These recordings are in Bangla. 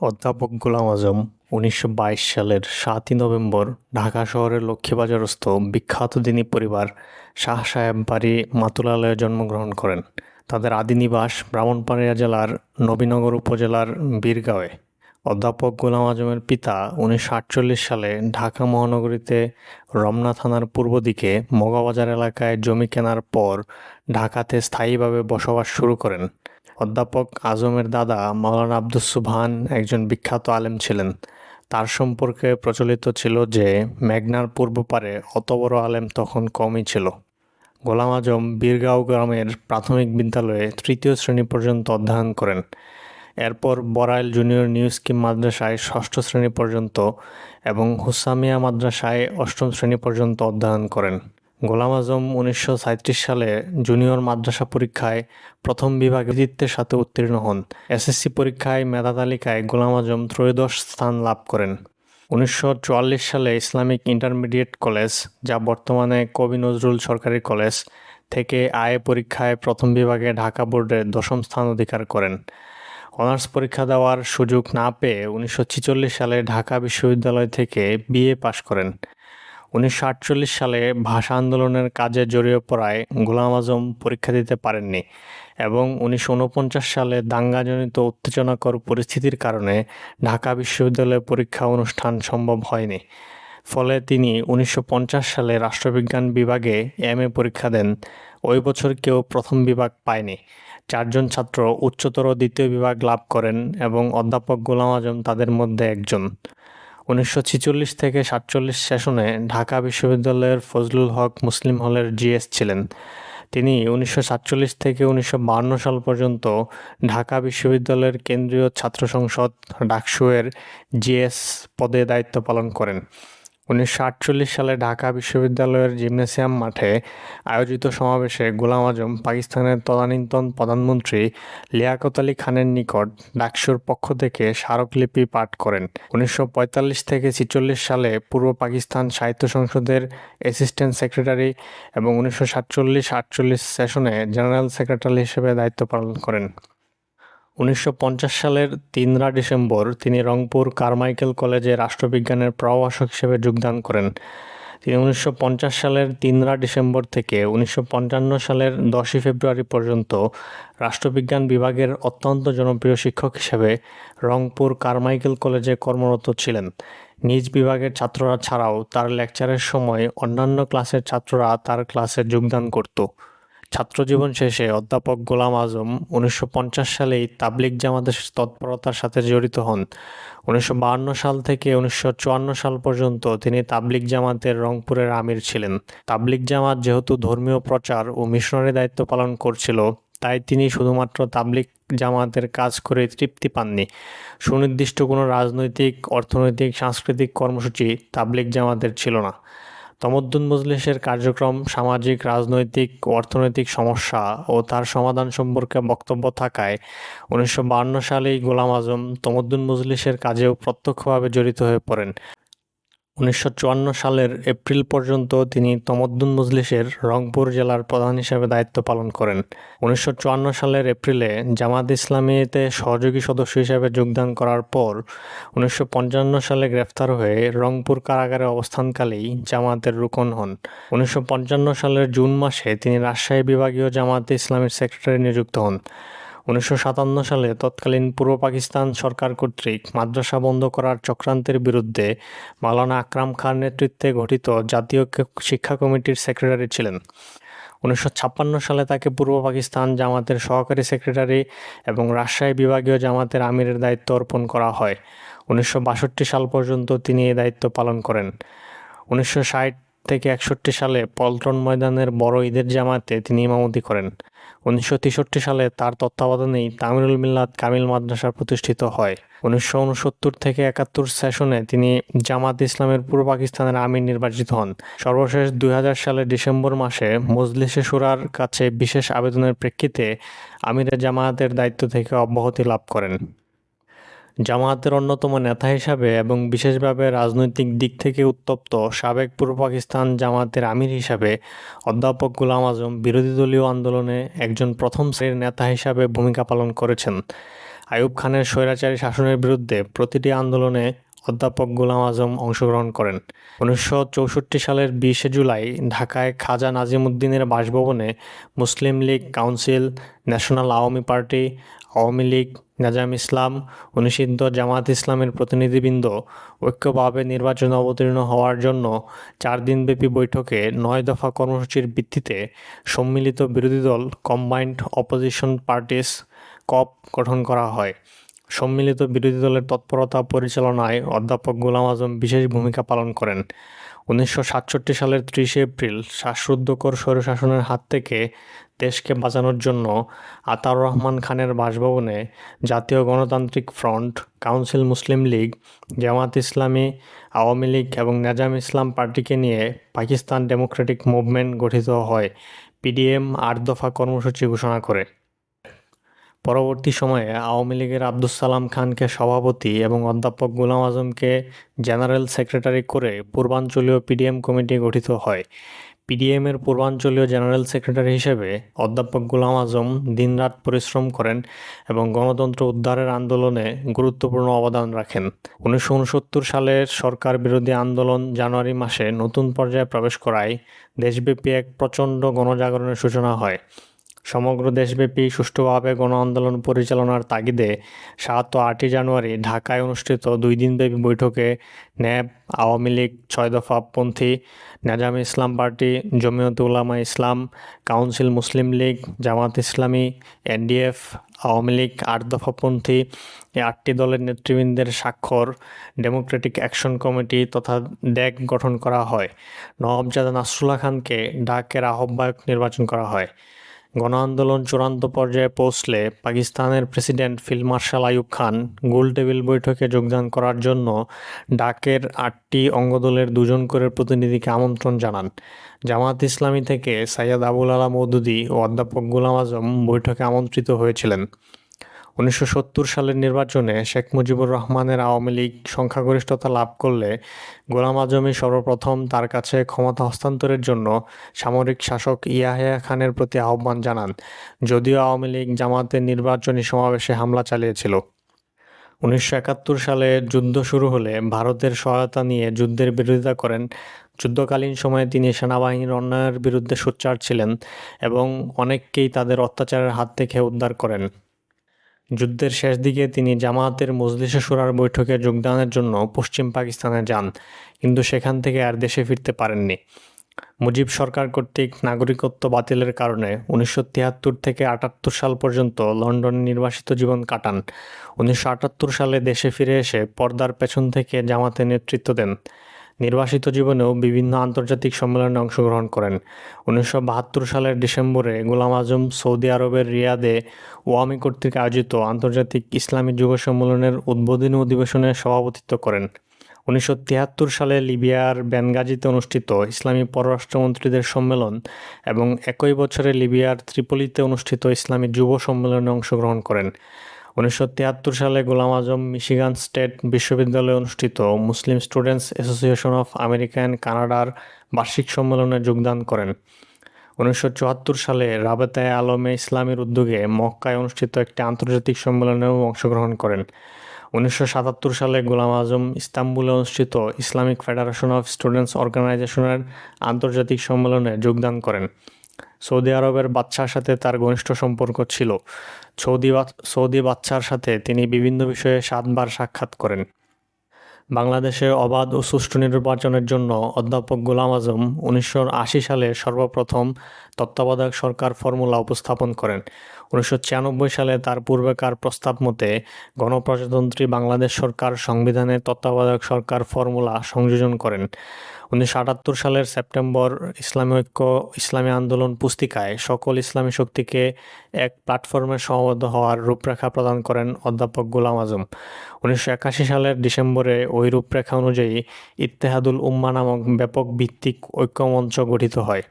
অধ্যাপক গোলাম আজম উনিশশো বাইশ সালের সাতই নভেম্বর ঢাকা শহরের লক্ষ্মীবাজারস্থ বিখ্যাত দিনী পরিবার শাহ সাহেব বাড়ি মাতুলালয়ে জন্মগ্রহণ করেন। তাদের আদি নিবাস ব্রাহ্মণবাড়িয়া জেলার নবীনগর উপজেলার বীরগাঁওয়ে। অধ্যাপক গোলাম আজমের পিতা উনিশশো আটচল্লিশ সালে ঢাকা মহানগরীতে রমনা থানার পূর্ব দিকে মগাবাজার এলাকায় জমি কেনার পর ঢাকাতে স্থায়ীভাবে বসবাস শুরু করেন। অধ্যাপক আজমের দাদা মাওলানা আব্দুস সুবহান একজন বিখ্যাত আলেম ছিলেন। তার সম্পর্কে প্রচলিত ছিল যে, মেঘনার পূর্ব পারে অত বড় আলেম তখন কমই ছিল। গোলাম আজম বীরগাঁও গ্রামের প্রাথমিক বিদ্যালয়ে তৃতীয় শ্রেণি পর্যন্ত অধ্যয়ন করেন। এরপর বরাইল জুনিয়র নিউ স্কিম মাদ্রাসায় ষষ্ঠ শ্রেণি পর্যন্ত এবং হুসামিয়া মাদ্রাসায় অষ্টম শ্রেণি পর্যন্ত অধ্যয়ন করেন। গোলাম আজম উনিশশো সাঁইত্রিশ সালে জুনিয়র মাদ্রাসা পরীক্ষায় প্রথম বিভাগে কৃতিত্বের সাথে উত্তীর্ণ হন। এসএসসি পরীক্ষায় মেধা তালিকায় গোলাম আজম ত্রয়োদশ স্থান লাভ করেন। উনিশশো চুয়াল্লিশ সালে ইসলামিক ইন্টারমিডিয়েট কলেজ, যা বর্তমানে কবি নজরুল সরকারি কলেজ, থেকে আয়ে পরীক্ষায় প্রথম বিভাগে ঢাকা বোর্ডে দশম স্থান অধিকার করেন। অনার্স পরীক্ষা দেওয়ার সুযোগ না পেয়ে উনিশশো ছেচল্লিশ সালে ঢাকা বিশ্ববিদ্যালয় থেকে বিএ পাশ করেন। উনিশশো আটচল্লিশ সালে ভাষা আন্দোলনের কাজে জড়িয়ে পড়ায় গোলাম আজম পরীক্ষা দিতে পারেননি এবং উনিশশো ঊনপঞ্চাশ সালে দাঙ্গাজনিত উত্তেজনাকর পরিস্থিতির কারণে ঢাকা বিশ্ববিদ্যালয়ে পরীক্ষা অনুষ্ঠান সম্ভব হয়নি। ফলে তিনি উনিশশো পঞ্চাশ সালে রাষ্ট্রবিজ্ঞান বিভাগে এম এ পরীক্ষা দেন। ওই বছর কেউ প্রথম বিভাগ পায়নি। চারজন ছাত্র উচ্চতর দ্বিতীয় বিভাগ লাভ করেন এবং অধ্যাপক গোলাম আজম তাদের মধ্যে একজন। উনিশশো ছেচল্লিশ থেকে সাতচল্লিশ সেশনে ঢাকা বিশ্ববিদ্যালয়ের ফজলুল হক মুসলিম হলের জিএস ছিলেন। তিনি উনিশশো সাতচল্লিশ থেকে উনিশশো সাল পর্যন্ত ঢাকা বিশ্ববিদ্যালয়ের কেন্দ্রীয় ছাত্র সংসদ ডাকসুয়ের জিএস পদে দায়িত্ব পালন করেন। উনিশশো আটচল্লিশ সালে ঢাকা বিশ্ববিদ্যালয়ের জিমনেসিয়াম মাঠে আয়োজিত সমাবেশে গোলাম আজম, পাকিস্তানের তদানীন্তন প্রধানমন্ত্রী লিয়াকত আলী খানের নিকট ডাকসুর পক্ষ থেকে স্মারকলিপি পাঠ করেন। উনিশশো পঁয়তাল্লিশ থেকে ছিচল্লিশ সালে পূর্ব পাকিস্তান সাহিত্য সংসদের অ্যাসিস্ট্যান্ট সেক্রেটারি এবং উনিশশো সাতচল্লিশ আটচল্লিশ সেশনে জেনারেল সেক্রেটারি হিসেবে দায়িত্ব পালন করেন। উনিশশো পঞ্চাশ সালের তিনরা ডিসেম্বর তিনি রংপুর কারমাইকেল কলেজে রাষ্ট্রবিজ্ঞানের প্রভাষক হিসেবে যোগদান করেন। তিনি উনিশশো পঞ্চাশ সালের তিনরা ডিসেম্বর থেকে উনিশশো পঞ্চান্ন সালের দশই ফেব্রুয়ারি পর্যন্ত রাষ্ট্রবিজ্ঞান বিভাগের অত্যন্ত জনপ্রিয় শিক্ষক হিসেবে রংপুর কারমাইকেল কলেজে কর্মরত ছিলেন। নিজ বিভাগের ছাত্ররা ছাড়াও তার লেকচারের সময় অন্যান্য ক্লাসের ছাত্ররা তার ক্লাসে যোগদান করত। ছাত্রজীবন শেষে অধ্যাপক গোলাম আজম উনিশশো পঞ্চাশ সালেই তাবলিগ জামাতের তৎপরতার সাথে জড়িত হন। উনিশশো সাল থেকে উনিশশো চুয়ান্ন সাল পর্যন্ত তিনি তাবলিগ জামাতের রংপুরের আমির ছিলেন। তাবলিগ জামাত যেহেতু ধর্মীয় প্রচার ও মিশনারি দায়িত্ব পালন করছিল, তাই তিনি শুধুমাত্র তাবলিগ জামাতের কাজ করে তৃপ্তি পাননি। সুনির্দিষ্ট কোনো রাজনৈতিক, অর্থনৈতিক, সাংস্কৃতিক কর্মসূচি তাবলিগ জামাতের ছিল না। তমদ্দুন মজলিসের কার্যক্রম সামাজিক, রাজনৈতিক, অর্থনৈতিক সমস্যা ও তার সমাধান সম্পর্কে বক্তব্য থাকায় উনিশশো সালেই গোলাম আজম তমদ্দুন মজলিসের কাজেও প্রত্যক্ষভাবে জড়িত হয়ে পড়েন। উনিশশো চুয়ান্ন সালের এপ্রিল পর্যন্ত তিনি তমদ্দুন মজলিসের রংপুর জেলার প্রধান হিসেবে দায়িত্ব পালন করেন। উনিশশো চুয়ান্ন সালের এপ্রিলে জামাত ইসলামীতে সহযোগী সদস্য হিসেবে যোগদান করার পর উনিশশো পঞ্চান্ন সালে গ্রেফতার হয়ে রংপুর কারাগারে অবস্থানকালেই জামাতের রুকন হন। উনিশশো পঞ্চান্ন সালের জুন মাসে তিনি রাজশাহী বিভাগীয় জামাতে ইসলামের সেক্রেটারি নিযুক্ত হন। উনিশশো সাতান্ন সালে তৎকালীন পূর্ব পাকিস্তান সরকার কর্তৃক মাদ্রাসা বন্ধ করার চক্রান্তের বিরুদ্ধে মাওলানা আকরাম খান নেতৃত্বে গঠিত জাতীয় শিক্ষা কমিটির সেক্রেটারি ছিলেন। উনিশশো ছাপ্পান্ন সালে তাকে পূর্ব পাকিস্তান জামাতের সহকারী সেক্রেটারি এবং রাজশাহী বিভাগীয় জামাতের আমিরের দায়িত্ব অর্পণ করা হয়। উনিশশো বাষট্টি সাল পর্যন্ত তিনি এই দায়িত্ব পালন করেন। উনিশশো ষাট থেকে একষট্টি সালে পল্টন ময়দানের বড় ঈদের জামাতে তিনি ইমামতি করেন। উনিশশো তেষট্টি সালে তার তত্ত্বাবধানেই তামিরুল মিল্লাত কামিল মাদ্রাসা প্রতিষ্ঠিত হয়। উনিশশো উনসত্তর থেকে একাত্তর সেশনে তিনি জামাত ইসলামের পূর্ব পাকিস্তানের আমির নির্বাচিত হন। সর্বশেষ দুই হাজার সালের ডিসেম্বর মাসে মজলিসে সুরার কাছে বিশেষ আবেদনের প্রেক্ষিতে আমিরের জামায়াতের দায়িত্ব থেকে অব্যাহতি লাভ করেন। জামায়াতের অন্যতম নেতা হিসাবে এবং বিশেষভাবে রাজনৈতিক দিক থেকে উত্তপ্ত সাবেক পূর্ব পাকিস্তান জামায়াতের আমির হিসাবে অধ্যাপক গুলাম আজম বিরোধী দলীয় আন্দোলনে একজন প্রথম শ্রেণির নেতা হিসাবে ভূমিকা পালন করেছেন। আইয়ুব খানের স্বৈরাচারী শাসনের বিরুদ্ধে প্রতিটি আন্দোলনে অধ্যাপক গোলাম আজম অংশগ্রহণ করেন। উনিশশো চৌষট্টি সালের বিশে জুলাই ঢাকায় খাজা নাজিমুদ্দিনের বাসভবনে Muslim League council, National Awami Party, Awami League, Nezam Islam অনুষিদ্ধ Jamaat ইসলামের প্রতিনিধিবৃন্দ ঐক্যভাবে নির্বাচনে অবতীর্ণ হওয়ার জন্য চার দিনব্যাপী বৈঠকে নয় দফা কর্মসূচির ভিত্তিতে সম্মিলিত বিরোধী দল কম্বাইন্ড অপোজিশন পার্টিস কপ গঠন করা হয়। সম্মিলিত বিরোধী দলের তৎপরতা পরিচালনায় অধ্যাপক গোলাম আজম বিশেষ ভূমিকা পালন করেন। উনিশশো সাতষট্টি সালের ত্রিশে এপ্রিল শ্বাসরুদ্ধকর স্বৈরশাসনের হাত থেকে দেশকে বাঁচানোর জন্য আতাউর রহমান খানের বাসভবনে Jatiya Ganatantrik Front, council Muslim League, Jamaat Islami, Awami League এবং নাজাম ইসলাম পার্টিকে নিয়ে পাকিস্তান ডেমোক্রেটিক মুভমেন্ট গঠিত হয়, পিডিএম আট দফা কর্মসূচি ঘোষণা করে। পরবর্তী সময়ে আওয়ামী লীগের আব্দুস সালাম খানকে সভাপতি এবং অধ্যাপক গোলাম আজমকে জেনারেল সেক্রেটারি করে পূর্বাঞ্চলীয় পিডিএম কমিটি গঠিত হয়। পিডিএমের পূর্বাঞ্চলীয় জেনারেল সেক্রেটারি হিসেবে অধ্যাপক গোলাম আজম দিনরাত পরিশ্রম করেন এবং গণতন্ত্র উদ্ধারের আন্দোলনে গুরুত্বপূর্ণ অবদান রাখেন। উনিশশো উনসত্তর সালের সরকার বিরোধী আন্দোলন জানুয়ারি মাসে নতুন পর্যায়ে প্রবেশ করায় দেশব্যাপী এক প্রচণ্ড গণজাগরণের সূচনা হয়। সমগ্র দেশব্যাপী সুষ্ঠুভাবে গণ আন্দোলন পরিচালনার তাগিদে সাত ও আটই জানুয়ারি ঢাকায় অনুষ্ঠিত দুই দিনব্যাপী বৈঠকে ন্যাব, আওয়ামী লীগ ছয় দফা পন্থী, Nizam Islam party, Jamiat Ulama Islam, council Muslim League, Jamaat Islami, NDF, Awami League আট দফাপন্থী এই আটটি দলের নেতৃবৃন্দের স্বাক্ষর ডেমোক্রেটিক অ্যাকশন কমিটি তথা ড্যাক গঠন করা হয়। নওয়াবজাদা নাসরুল্লাহ খানকে ডাকের আহ্বায়ক নির্বাচন করা হয়। গণ আন্দোলন চূড়ান্ত পর্যায়ে পৌঁছলে পাকিস্তানের president field marshal Ayub Khan গোল টেবিল বৈঠকে যোগদান করার জন্য ডাকের আটটি অঙ্গদলের দুজন করে প্রতিনিধিকে আমন্ত্রণ জানান। জামাত ইসলামী থেকে সৈয়দ আবুল আলা মৌদুদি ও অধ্যাপক গুলাম আজম বৈঠকে আমন্ত্রিত হয়েছিলেন। উনিশশো সত্তর সালের নির্বাচনে শেখ মুজিবুর রহমানের আওয়ামী লীগ সংখ্যাগরিষ্ঠতা লাভ করলে গোলাম আজমই সর্বপ্রথম তার কাছে ক্ষমতা হস্তান্তরের জন্য সামরিক শাসক ইয়াহিয়া খানের প্রতি আহ্বান জানান, যদিও আওয়ামী লীগ জামাতের নির্বাচনী সমাবেশে হামলা চালিয়েছিল। উনিশশো একাত্তর সালে যুদ্ধ শুরু হলে ভারতের সহায়তা নিয়ে যুদ্ধের বিরোধিতা করেন। যুদ্ধকালীন সময়ে তিনি সেনাবাহিনীর অন্যায়ের বিরুদ্ধে সোচ্চার ছিলেন এবং অনেককেই তাদের অত্যাচারের হাত থেকে উদ্ধার করেন। যুদ্ধের শেষ দিকে তিনি জামায়াতের মজলিসে সুরার বৈঠকে যোগদানের জন্য পশ্চিম পাকিস্তানে যান, কিন্তু সেখান থেকে আর দেশে ফিরতে পারেননি। মুজিব সরকার কর্তৃক নাগরিকত্ব বাতিলের কারণে উনিশশো তিয়াত্তর থেকে আটাত্তর সাল পর্যন্ত লন্ডনে নির্বাসিত জীবন কাটান। উনিশশো আটাত্তর সালে দেশে ফিরে এসে পর্দার পেছন থেকে জামাতে নেতৃত্ব দেন। নির্বাসিত জীবনেও বিভিন্ন আন্তর্জাতিক সম্মেলনে অংশগ্রহণ করেন। উনিশশো বাহাত্তর সালের ডিসেম্বরে গোলাম আজম সৌদি আরবের রিয়াদে ওয়ামি কর্তৃক আয়োজিত আন্তর্জাতিক ইসলামী যুব সম্মেলনের উদ্বোধনী অধিবেশনে সভাপতিত্ব করেন। উনিশশো তিয়াত্তর সালে লিবিয়ার বেনগাজিতে অনুষ্ঠিত ইসলামী পররাষ্ট্রমন্ত্রীদের সম্মেলন এবং একই বছরে লিবিয়ার ত্রিপলিতে অনুষ্ঠিত ইসলামী যুব সম্মেলনে অংশগ্রহণ করেন। উনিশশো তিয়াত্তর সালে গোলাম আজম মিশিগান স্টেট বিশ্ববিদ্যালয়ে অনুষ্ঠিত Muslim Students Association of America and কানাডার বার্ষিক সম্মেলনে যোগদান করেন। উনিশশো চুয়াত্তর সালে রাবেতায় আলমে ইসলামের উদ্যোগে মক্কায় অনুষ্ঠিত একটি আন্তর্জাতিক সম্মেলনেও অংশগ্রহণ করেন। উনিশশো সাতাত্তর সালে গোলাম আজম ইস্তাম্বুলে অনুষ্ঠিত ইসলামিক ফেডারেশন অফ স্টুডেন্টস অর্গানাইজেশনের আন্তর্জাতিক সম্মেলনে যোগদান করেন। সৌদি আরবের বাচ্চার সাথে তার ঘনিষ্ঠ সম্পর্ক ছিল। সৌদি সৌদি বাচ্চার সাথে তিনি বিভিন্ন বিষয়ে সাতবার সাক্ষাৎ করেন। বাংলাদেশে অবাধ ও সুষ্ঠু নির্বাচনের জন্য অধ্যাপক গোলাম আজম উনিশশো আশি সালে সর্বপ্রথম তত্ত্বাবধায়ক সরকার ফর্মুলা উপস্থাপন করেন। উনিশশো ছিয়ানব্বই সালে তার পূর্বেকার প্রস্তাব মতে, গণপ্রজাতন্ত্রী বাংলাদেশ সরকার সংবিধানে তত্ত্বাবধায়ক সরকার ফর্মুলা সংযোজন করেন। উনিশশো আটাত্তর সালের সেপ্টেম্বর ইসলামী ঐক্য, ইসলামী আন্দোলন পুস্তিকায় সকল ইসলামী শক্তিকে এক প্ল্যাটফর্মে সমাবদ্ধ হওয়ার রূপরেখা প্রদান করেন অধ্যাপক গোলাম আজম। উনিশশো একাশি সালের ডিসেম্বরে ওই রূপরেখা অনুযায়ী ইত্তেহাদুল উম্মা নামক ব্যাপক ভিত্তিক ঐক্যমঞ্চ গঠিত হয়।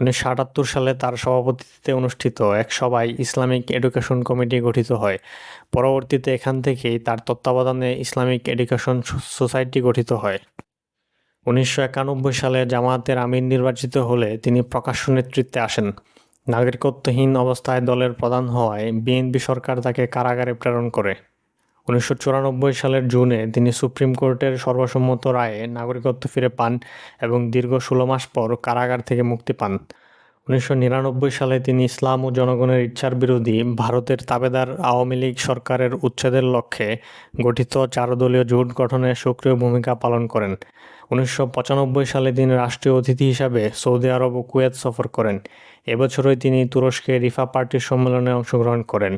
উনিশশো আটাত্তর সালে তার সভাপতিত্বে অনুষ্ঠিত এক সভায় ইসলামিক এডুকেশন কমিটি গঠিত হয়। পরবর্তীতে এখান থেকেই তার তত্ত্বাবধানে ইসলামিক এডুকেশন সোসাইটি গঠিত হয়। উনিশশো একানব্বই সালে জামায়াতের আমির নির্বাচিত হলে তিনি প্রকাশ্য নেতৃত্বে আসেন। নাগরিকত্বহীন অবস্থায় দলের প্রধান হওয়ায় বিএনপি সরকার তাকে কারাগারে প্রেরণ করে। উনিশশো চুরানব্বই সালের জুনে তিনি সুপ্রিম কোর্টের সর্বসম্মত রায়ে নাগরিকত্ব ফিরে পান এবং দীর্ঘ ষোলো মাস পর কারাগার থেকে মুক্তি পান। উনিশশো নিরানব্বই সালে তিনি ইসলাম ও জনগণের ইচ্ছার বিরোধী ভারতের তাবেদার আওয়ামী লীগ সরকারের উচ্ছেদের লক্ষ্যে গঠিত চারদলীয় জোট গঠনে সক্রিয় ভূমিকা পালন করেন। উনিশশো পঁচানব্বই সালে তিনি রাষ্ট্রীয় অতিথি হিসাবে সৌদি আরব ও কুয়েত সফর করেন। এবছরই তিনি তুরস্কে রিফা পার্টির সম্মেলনে অংশগ্রহণ করেন।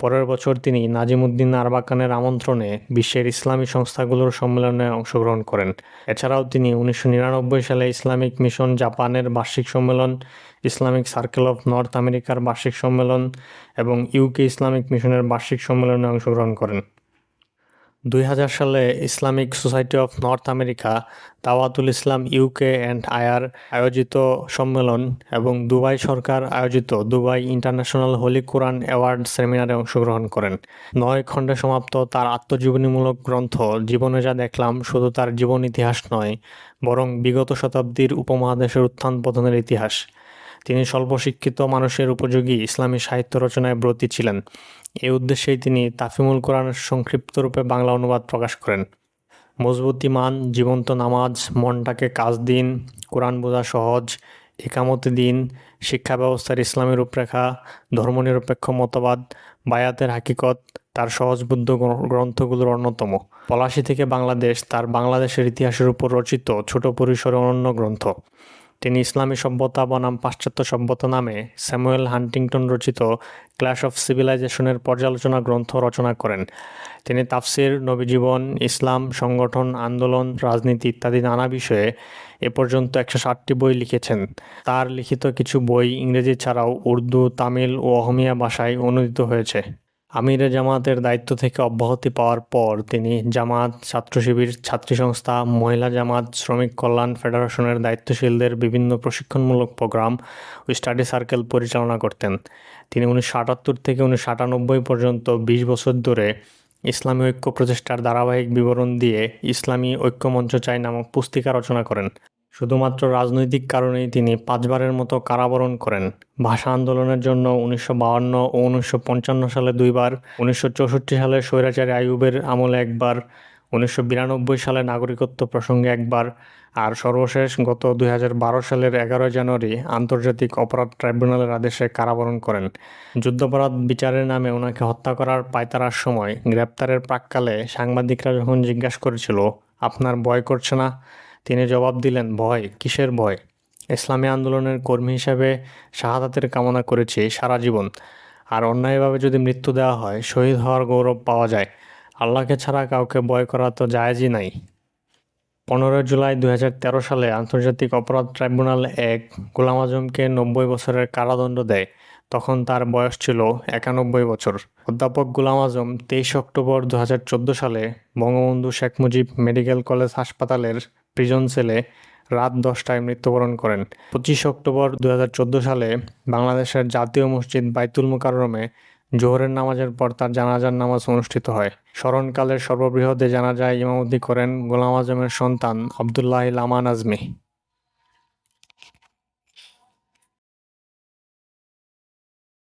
পরের বছর তিনি নাজিমুদ্দিন আরবাকানের আমন্ত্রণে বিশ্বের ইসলামী সংস্থাগুলোর সম্মেলনে অংশগ্রহণ করেন। এছাড়াও তিনি উনিশশো নিরানব্বই সালে ইসলামিক মিশন জাপানের বার্ষিক সম্মেলন ইসলামিক সার্কেল অফ নর্থ আমেরিকার বার্ষিক সম্মেলন এবং ইউকে ইসলামিক মিশনের বার্ষিক সম্মেলনে অংশগ্রহণ করেন। দুই হাজার সালে Islamic Society of North America Dawatul Islam UK and Eire আয়োজিত সম্মেলন এবং দুবাই সরকার আয়োজিত Dubai International Holy Quran Award সেমিনারে অংশগ্রহণ করেন। নয় খণ্ডে সমাপ্ত তার আত্মজীবনীমূলক গ্রন্থ জীবনে যা দেখলাম শুধু তার জীবন ইতিহাস নয়, বরং বিগত শতাব্দীর উপমহাদেশের উত্থান পতনের ইতিহাস। তিনি স্বল্প শিক্ষিত মানুষের উপযোগী ইসলামী সাহিত্য রচনায় ব্রতী ছিলেন। এই উদ্দেশ্যেই তিনি তাফিমুল কোরআনের সংক্ষিপ্ত রূপে বাংলা অনুবাদ প্রকাশ করেন। মজবুত ইমান জীবন্ত নামাজ, মনটাকে কাজ দিন, কোরআন বোঝা সহজ, একামতে দিন শিক্ষা ব্যবস্থার ইসলামী রূপরেখা, ধর্মনিরপেক্ষ মতবাদ, বায়াতের হাকিকত, তার সহজবুদ্ধ গ্র- গ্রন্থগুলোর অন্যতম। পলাশী থেকে বাংলাদেশ তার বাংলাদেশের ইতিহাসের উপর রচিত ছোট পরিসরে অনন্য গ্রন্থ। তিনি ইসলামী সভ্যতা বনাম পাশ্চাত্য সভ্যতা নামে স্যামুয়েল হান্টিংটন রচিত ক্ল্যাশ অফ সিভিলাইজেশনের পর্যালোচনা গ্রন্থ রচনা করেন। তিনি তাফসির, নবীজীবন, ইসলাম, সংগঠন, আন্দোলন, রাজনীতি ইত্যাদি নানা বিষয়ে এ পর্যন্ত একশো ষাটটি বই লিখেছেন। তার লিখিত কিছু বই ইংরেজি ছাড়াও উর্দু, তামিল ও অহমিয়া ভাষায় অনুদিত হয়েছে। আমিরে জামাতের দায়িত্ব থেকে অব্যাহতি পাওয়ার পর তিনি জামাত, ছাত্র শিবির, ছাত্রী সংস্থা, মহিলা জামাত, শ্রমিক কল্যাণ ফেডারেশনের দায়িত্বশীলদের বিভিন্ন প্রশিক্ষণমূলক প্রোগ্রাম ও স্টাডি সার্কেল পরিচালনা করতেন। তিনি উনিশশো আটাত্তর থেকে উনিশশো আটানব্বই পর্যন্ত বিশ বছর ধরে ইসলামী ঐক্য প্রচেষ্টার ধারাবাহিক বিবরণ দিয়ে ইসলামী ঐক্য মঞ্চ চাই নামক পুস্তিকা রচনা করেন। শুধুমাত্র রাজনৈতিক কারণেই তিনি পাঁচবারের মতো কারাবরণ করেন। ভাষা আন্দোলনের জন্য উনিশশো বাহান্ন ও উনিশশো পঞ্চান্ন সালে দুইবার, উনিশশো চৌষট্টি সালে স্বৈরাচারী আইয়ুবের আমলে একবার, উনিশশো বিরানব্বই সালে নাগরিকত্ব প্রসঙ্গে একবার, আর সর্বশেষ গত দুই হাজার বারো সালের এগারোই জানুয়ারি আন্তর্জাতিক অপরাধ ট্রাইব্যুনালের আদেশে কারাবরণ করেন। যুদ্ধাপরাধ বিচারের নামে ওনাকে হত্যা করার পায়তারার সময় গ্রেপ্তারের প্রাককালে সাংবাদিকরা যখন জিজ্ঞাসা করেছিল, আপনার ভয় করছে না? তিনি জবাব দিলেন, ভয়, কিসের ভয়? ইসলামী আন্দোলনের কর্মী হিসাবে শাহাদাতের কামনা করেছি সারা জীবন। আর অন্যায়ভাবে যদি মৃত্যু দেওয়া হয়, শহীদ হওয়ার গৌরব পাওয়া যায়। আল্লাহকে ছাড়া কাউকে ভয় করা তো জায়েজই নাই। পনেরোই জুলাই দুই হাজার তেরো সালে আন্তর্জাতিক অপরাধ ট্রাইব্যুনাল এক গোলাম আজমকে নব্বই বছরের কারাদণ্ড দেয়। তখন তার বয়স ছিল একানব্বই বছর। অধ্যাপক গোলাম আজম তেইশ অক্টোবর দু হাজার চোদ্দ সালে বঙ্গবন্ধু শেখ মুজিব মেডিকেল কলেজ হাসপাতালের প্রিজন সেলে রাত দশটায় মৃত্যুবরণ করেন। পঁচিশ অক্টোবর দু হাজার চোদ্দ সালে বাংলাদেশের জাতীয় মসজিদ বাইতুল মুকাররমে জোহরের নামাজের পর তার জানাজার নামাজ অনুষ্ঠিত হয়। স্মরণকালের সর্ববৃহৎ জানাজায় ইমামতি করেন গোলাম আজমের সন্তান আবদুল্লাহ লামান আজমি